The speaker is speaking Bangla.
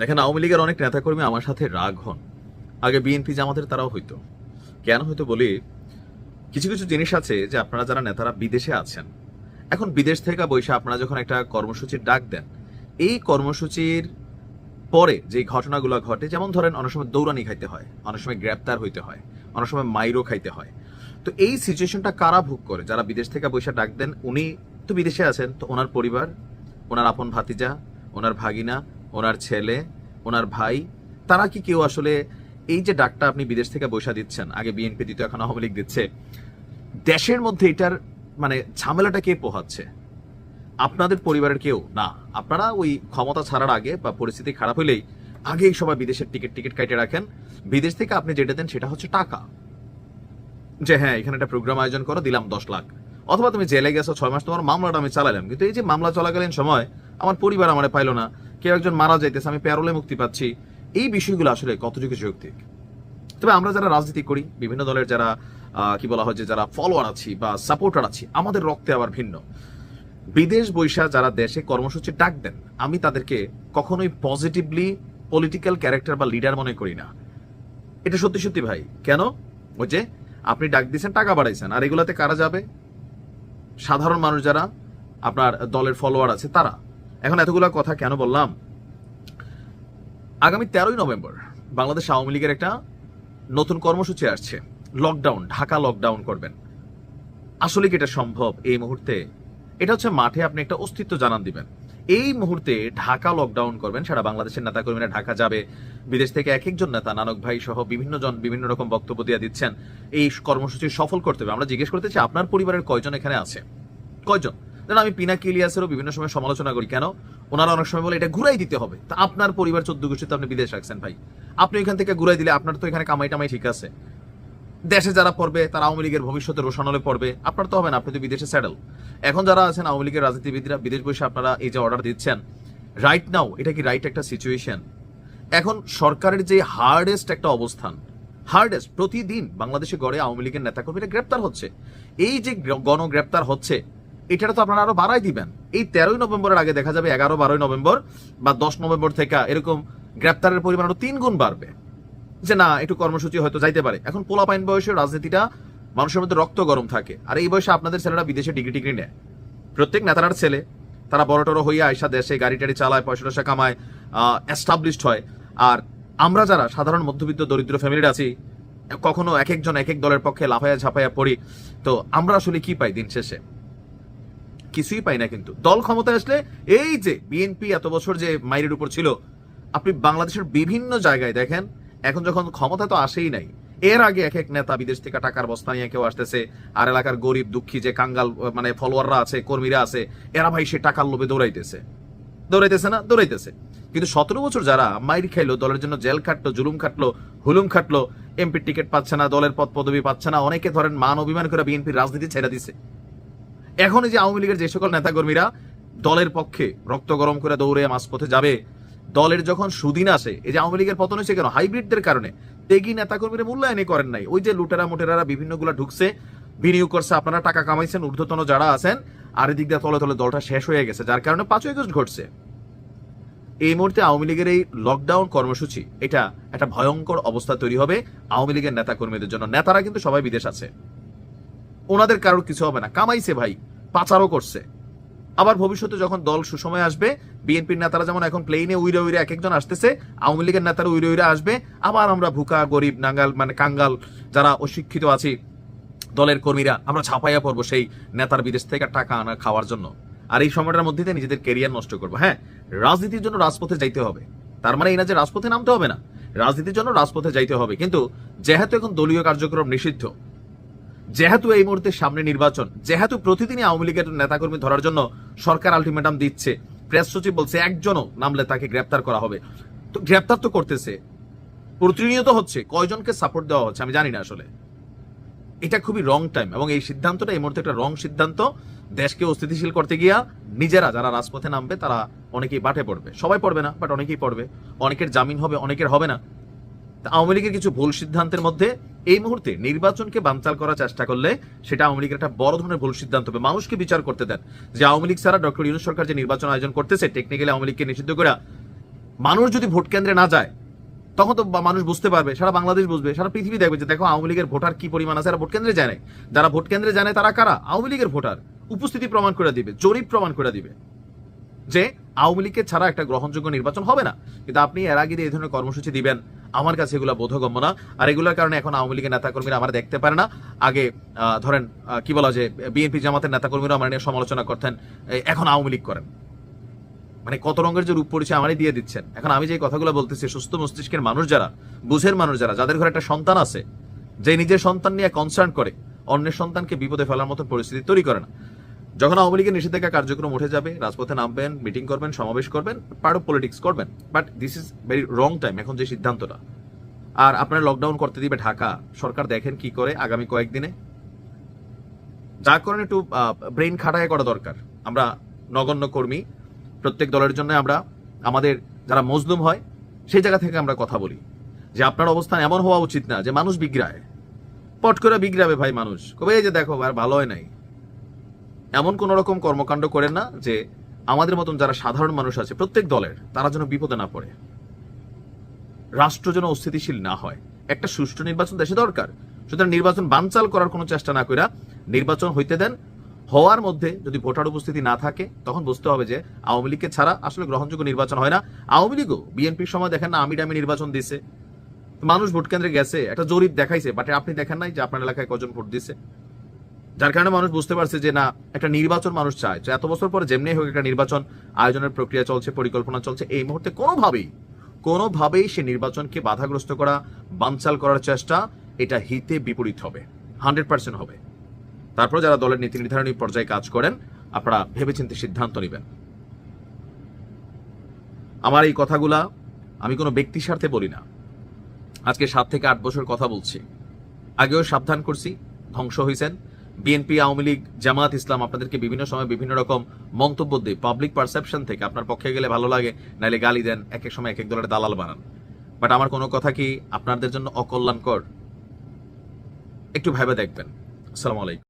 দেখেন, আওয়ামী লীগের অনেক নেতাকর্মী আমার সাথে রাগ হন। আগে বিএনপি জামাতের তারাও হইতো। কেন হয়তো বলি, কিছু কিছু জিনিস আছে যে আপনারা যারা নেতারা বিদেশে আছেন, এখন বিদেশ থেকে বৈশা আপনারা যখন একটা কর্মসূচির ডাক দেন, এই কর্মসূচির পরে যে ঘটনাগুলো ঘটে, যেমন ধরেন অনেক সময় দৌড়ানি খাইতে হয়, অনেক সময় গ্রেপ্তার হইতে হয়, অনেক সময় মাইরও খাইতে হয়। তো এই সিচুয়েশনটা কারা ভোগ করে? যারা বিদেশ থেকে বৈশা ডাক দেন, উনি তো বিদেশে আছেন, তো ওনার পরিবার, ওনার আপন ভাতিজা, ওনার ভাগিনা ওনার ছেলে, ওনার ভাই, তারা কি কেউ আসলে এই যে ডাকটা আপনি বিদেশ থেকে বৈশা দিচ্ছেন, আগে বিএনপি দিত এখন আওয়ামী লীগ দিচ্ছে, দেশের মধ্যে এটার মানে ঝামেলাটা কে পোহাচ্ছে? আপনাদের পরিবারের কেউ? না। আপনারা ওই ক্ষমতা ছাড়ার আগে বা পরিস্থিতি খারাপ হলেই আগেই সবাই বিদেশের টিকিট টিকিট কেটে রাখেন। বিদেশ থেকে আপনি যেটা দেন সেটা হচ্ছে টাকা। যে হ্যাঁ এখানে একটা প্রোগ্রাম আয়োজন করো, দিলাম দশ লাখ। অথবা তুমি জেলে গেছো, ছয় মাস তোমার মামলাটা আমি চালালাম। কিন্তু এই যে মামলা চলাকালীন সময় আমার পরিবার আমার পাইলো না। কেউ একজন মারা যাইতেছে, আমি প্যারোলে মুক্তি পাচ্ছি। এই বিষয়গুলো আসলে কতটুকু যৌক্তিক? তবে আমরা যারা রাজনীতি করি, বিভিন্ন দলের যারা কি বলা হয় যে যারা ফলোয়ার আছি বা সাপোর্টার আছি, আমাদের রক্তে আবার ভিন্ন। বিদেশ বৈশা যারা দেশে কর্মসূচি ডাক দেন, আমি তাদেরকে কখনোই পজিটিভলি পলিটিক্যাল ক্যারেক্টার বা লিডার মনে করি না। এটা সত্যি সত্যি ভাই। কেন? ওই যে আপনি ডাক দিয়েছেন, টাকা বাড়াইছেন, আর এগুলাতে কারা যাবে? সাধারণ মানুষ যারা, আপনার দলের ফলোয়ার আছে, তারা। এখন এতগুলা কথা কেন বললাম? আগামী তেরোই নভেম্বর বাংলাদেশ আওয়ামী লীগের একটা নতুন কর্মসূচি আসছে। লকডাউন ঢাকা লকডাউন করবেন। আসলে কি এটা সম্ভব এই মুহূর্তে? এটা হচ্ছে মাঠে আপনি একটা অস্তিত্ব জানান দিবেন। এই মুহূর্তে ঢাকা লকডাউন করবেন, সারা বাংলাদেশের নেতাকর্মীরা ঢাকা যাবে। বিদেশ থেকে এক একজন নেতা, নানক ভাই সহ বিভিন্ন জন বিভিন্ন রকম বক্তব্য দিয়ে দিচ্ছেন। এই কর্মসূচি সফল করতে হবে। আমরা জিজ্ঞেস করতে চাই, আপনার পরিবারের কয়জন এখানে আছে? কয়জন? যেন আমি পিনাকি ইলিয়াসেরও বিভিন্ন সময় সমালোচনা করি। কেন? ওনারা অনেক সময় বলে, এটা ঘুরাই দিতে হবে। তা আপনার পরিবার চোদ্দ গোষ্ঠীতে আপনি বিদেশ রাখছেন ভাই। আপনি এখান থেকে ঘুরাই দিলে আপনার তো এখানে কামাই টামাই ঠিক আছে। দেশে যারা পড়বে, তারা আওয়ামী লীগের ভবিষ্যতে রোশানলে পড়বে। আপনার তো হবে না, আপনি তো বিদেশে স্যাডেল এখন যারা আছেন আওয়ামী লীগের রাজনীতিবিদরা, বিদেশ বসে আপনারা এই যে অর্ডার দিচ্ছেন রাইট নাও এটা কি রাইট একটা সিচুয়েশন এখন সরকারের যে হার্ডেস্ট একটা অবস্থান হার্ডেস্ট প্রতিদিন বাংলাদেশে গড়ে আওয়ামী লীগের নেতাকর্মীরা গ্রেপ্তার হচ্ছে। এই যে গ্র- গণগ্রেপ্তার হচ্ছে এটা তো আপনারা আরও বাড়াই দিবেন। এই তেরোই নভেম্বরের আগে দেখা যাবে এগারো, বারোই নভেম্বর বা দশ নভেম্বর থেকে এরকম গ্রেপ্তারের পরিমাণ আরও তিন গুণ বাড়বে। যে না, একটু কর্মসূচি হয়তো যাইতে পারে। এখন পোলাপাইন বয়সে রাজনীতিটা মানুষের মধ্যে রক্ত গরম থাকে। আর এই বয়সে আপনাদের ছেলেরা বিদেশে ডিগ্রি টিগ্রি নেয়। প্রত্যেক নেতারার ছেলে, তারা বড় টড় হইয়া আইসা দেশে গাড়ি টাড়ি চালায়, পয়সা টয়সা কামায় এস্টাবলিশড হয়। আর আমরা যারা সাধারণ মধ্যবিত্ত দরিদ্র ফ্যামিলির আছি, কখনো এক একজন এক এক দলের পক্ষে লাফাইয়া ঝাপাইয়া পড়ি। তো আমরা আসলে কি পাই দিন শেষে? কিছুই পাই না কিন্তু। দল ক্ষমতায় আসলে এই যে বিএনপি এত বছর যে মাইরের উপর ছিল, আপনি বাংলাদেশের বিভিন্ন জায়গায় দেখেন, এখন যখন ক্ষমতা তো আসেই নাই। এর আগে এক এক নেতা বিদেশ থেকে টাকার বস্তা নিয়ে কেউ আসতেছে, আর এলাকার গরিব, দুঃখী যে কাঙ্গাল মানে ফলোয়াররা আছে, কর্মীরা আছে, এরা ভাই সে টাকার লোভে দৌড়াইতেছে। দৌড়াইতেছে না? দৌড়াইতেছে। কিন্তু সতেরো বছর যারা মাইর খাইলো, দলের জন্য জেল খাটলো, জুলুম খাটলো, হুলুম খাটলো এমপি টিকিট পাচ্ছে না, দলের পদ পদবি পাচ্ছে না, অনেকে ধরেন মান অভিমান করে বিএনপির রাজনীতি ছেড়ে দিছে। এখন যে আওয়ামী লীগের যে সকল নেতাকর্মীরা দলের পক্ষে রক্ত গরম করে দৌড়ে মাঝপথে যাবে, দলের যখন সুদিন আসে, এই যে আওয়ামী লীগের পতন হয়েছে কেন? হাইব্রিডদের কারণে। তেগি নেতাকর্মীরা মূল্যায়নই করেন নাই। ওই যে লুটেরা মুটেরারা বিভিন্নগুলা ঢুকছে, বিনিয়োগ করছে, আপনারা টাকা কামাইছেন, ঊর্ধ্বতন যারা আছেন, আর এদিক দিয়ে তলে তলে দলটা শেষ হয়ে গেছে, যার কারণে পাঁচই আগস্ট ঘটছে। এই মুহূর্তে আওয়ামী লীগের এই লকডাউন কর্মসূচি, এটা একটা ভয়ঙ্কর অবস্থা তৈরি হবে আওয়ামী লীগের নেতাকর্মীদের জন্য। নেতারা কিন্তু সবাই বিদেশ আছে। ওনাদের কারোর কিছু হবে না। কামাইছে ভাই, পাচারও করছে। আবার ভবিষ্যতে যখন দল সুসময় আসবে, বিএনপির নেতারা যেমন এখন প্লেনে উইরে উইরে এক একজন আসতেছে, আওয়ামী লীগের নেতারা উইরে উইরে আসবে, আবার আমরা ভুকা, গরিব, নাঙ্গাল মানে কাঙ্গাল, যারা অশিক্ষিত আছি, দলের কর্মীরা, আমরা ছাপাইয়া পড়ব সেই নেতার বিদেশ থেকে টাকা আনা খাওয়ার জন্য। আর এই সময়টার মধ্যে নিজেদের কেরিয়ার নষ্ট করব। হ্যাঁ রাজনীতির জন্য রাজপথে যাইতে হবে। তার মানে এই না যে রাজপথে নামতে হবে না, রাজনীতির জন্য রাজপথে যাইতে হবে। কিন্তু যেহেতু এখন দলীয় কার্যক্রম নিষিদ্ধ যেহেতু এই মুহূর্তে সামনে নির্বাচন, যেহেতু প্রতিদিনই আওয়ামী লীগের নেতাকর্মী ধরার জন্য সরকার আলটিমেটাম দিচ্ছে, প্রেস সচিব বলছে একজনও নামলে তাকে গ্রেপ্তার করা হবে। তো গ্রেপ্তার তো করতেছে। প্রতিনিয়ত হচ্ছে, কয়জনকে সাপোর্ট দেওয়া হচ্ছে আমি জানি না আসলে। এটা খুবই রং টাইম এবং এই সিদ্ধান্তটা, এই মুহূর্তে একটা রং সিদ্ধান্ত। দেশকে অস্থিতিশীল করতে গিয়া নিজেরা যারা রাজপথে নামবে, তারা অনেকেই বাটে পড়বে। সবাই পড়বে না বাট অনেকেই পড়বে। অনেকের জামিন হবে, অনেকের হবে না। আওয়ামী লীগের কিছু ভুল সিদ্ধান্তের মধ্যে এই মুহূর্তে নির্বাচনকে বানচাল করার চেষ্টা করলে সেটা আওয়ামী লীগের একটা বড় ধরনের ভুল সিদ্ধান্ত হবে। মানুষকে বিচার করতে দেন। যে আওয়ামী লীগ ছাড়া ডক্টর ইউনুস সরকার যে নির্বাচন আয়োজন করতেছে টেকনিক্যালি আওয়ামী লীগকে নিষিদ্ধ করে মানুষ যদি ভোট কেন্দ্রে না যায়, তখন তো মানুষ বুঝতে পারবে, সারা বাংলাদেশ বুঝবে, সারা পৃথিবী দেখবে যে দেখো আওয়ামী লীগের ভোটার কি পরিমাণ আছে ভোট কেন্দ্রে জানে যারা ভোট কেন্দ্রে জানে তারা কারা? আওয়ামী লীগের ভোটার। উপস্থিতি প্রমাণ করে দিবে, জরিপ প্রমাণ করে দিবে যে আওয়ামী লীগের ছাড়া একটা গ্রহণযোগ্য নির্বাচন হবে না। কিন্তু আপনি এর আগে এই ধরনের কর্মসূচি দিবেন আমার কাছে এগুলো বোধগম্য না। আর এগুলোর কারণে এখন আওয়ামী লীগের নেতাকর্মীরা আমার দেখতে পারে না। আগে ধরেন কি বলা যে, বিএনপি জামাতের নেতাকর্মীরা আমার নিয়ে সমালোচনা করতেন এখন আওয়ামী লীগ করেন। মানে কত রঙের যে রূপ পরিচয় আমারই দিয়ে দিচ্ছেন। এখন আমি যে কথাগুলো বলতেছি, সুস্থ মস্তিষ্কের মানুষ যারা, বুঝের মানুষ যারা, যাদের ঘরে একটা সন্তান আছে, যে নিজের সন্তান নিয়ে কনসার্ন করে, অন্যের সন্তানকে বিপদে ফেলার মতো পরিস্থিতি তৈরি করে না। যখন আওয়ামী লীগের নিষেধাজ্ঞা কার্যক্রম উঠে যাবে, রাজপথে নামবেন মিটিং করবেন, সমাবেশ করবেন, পার্ট অফ পলিটিক্স করবেন। But this is very wrong time এখন যে সিদ্ধান্তটা। আর আপনারা লকডাউন করতে দিবে ঢাকা, সরকার দেখেন কি করে আগামী কয়েকদিনে। যা করেন একটু ব্রেন খাটায় করা দরকার। আমরা নগণ্য কর্মী, প্রত্যেক দলের জন্য আমরা, আমাদের যারা মজলুম হয়, সেই জায়গা থেকে আমরা কথা বলি। যে আপনার অবস্থান এমন হওয়া উচিত না, যে মানুষ বিগ্রায় পট করে বিগ্রাবে ভাই মানুষ। কবে এই যে দেখো, আর ভালো হয় নাই। এমন কোন রকম কর্মকাণ্ড করেন না যে আমাদের মতন যারা সাধারণ মানুষ আছে, প্রত্যেক দলের, তারা যেন বিপদে না পড়ে। রাষ্ট্র যেন অস্থিতিশীল না হয়। একটা সুষ্ঠু নির্বাচন দেশে দরকার। সুতরাং নির্বাচন বানচাল করার কোনো চেষ্টা না কইরা নির্বাচন হইতে দেন। হওয়ার মধ্যে যদি ভোটার উপস্থিতি না থাকে, তখন বুঝতে হবে যে আওয়ামী লীগকে ছাড়া আসলে গ্রহণযোগ্য নির্বাচন হয় না। আওয়ামী লীগও বিএনপির সময় দেখেন না আমি ডামি নির্বাচন দিছে। মানুষ ভোট কেন্দ্রে গেছে, একটা জরিপ দেখাইছে বাট আপনি দেখেন নাই যে আপনার এলাকায় কজন ভোট দিছে? যার কারণে মানুষ বুঝতে পারছে যে না, একটা নির্বাচন মানুষ চায়। এত বছর পরে যেমনি হোক একটা নির্বাচন আয়োজনের প্রক্রিয়া চলছে, পরিকল্পনা চলছে, এই মুহূর্তে কোনোভাবেই কোনোভাবেই সে নির্বাচনকে বাধাগ্রস্ত করা, বানচাল করার চেষ্টা, এটা হিতে বিপরীত হবে। হান্ড্রেড পার্সেন্ট হবে। তারপর যারা দলের নীতি নির্ধারণী পর্যায়ে কাজ করেন, আপনারা ভেবেচিন্তে সিদ্ধান্ত নেবেন। আমার এই কথাগুলা আমি কোনো ব্যক্তি স্বার্থে বলি না। আজকে সাত থেকে আট বছর কথা বলছি। আগেও সাবধান করছি, ধ্বংস হয়েছেন বিএনপি আওয়ামী লীগ, জামাত ইসলাম আপনাদেরকে বিভিন্ন সময় বিভিন্ন রকম মন্তব্য দেয়। পাবলিক পারসেপশন থেকে আপনার পক্ষে গেলে ভালো লাগে, নাইলে গালি দেন, এক এক সময় এক এক দলের দালাল বানান। বাট আমার কোনো কথা কি আপনাদের জন্য অকল্যাণকর? একটু ভেবে দেখবেন। আসসালামু আলাইকুম।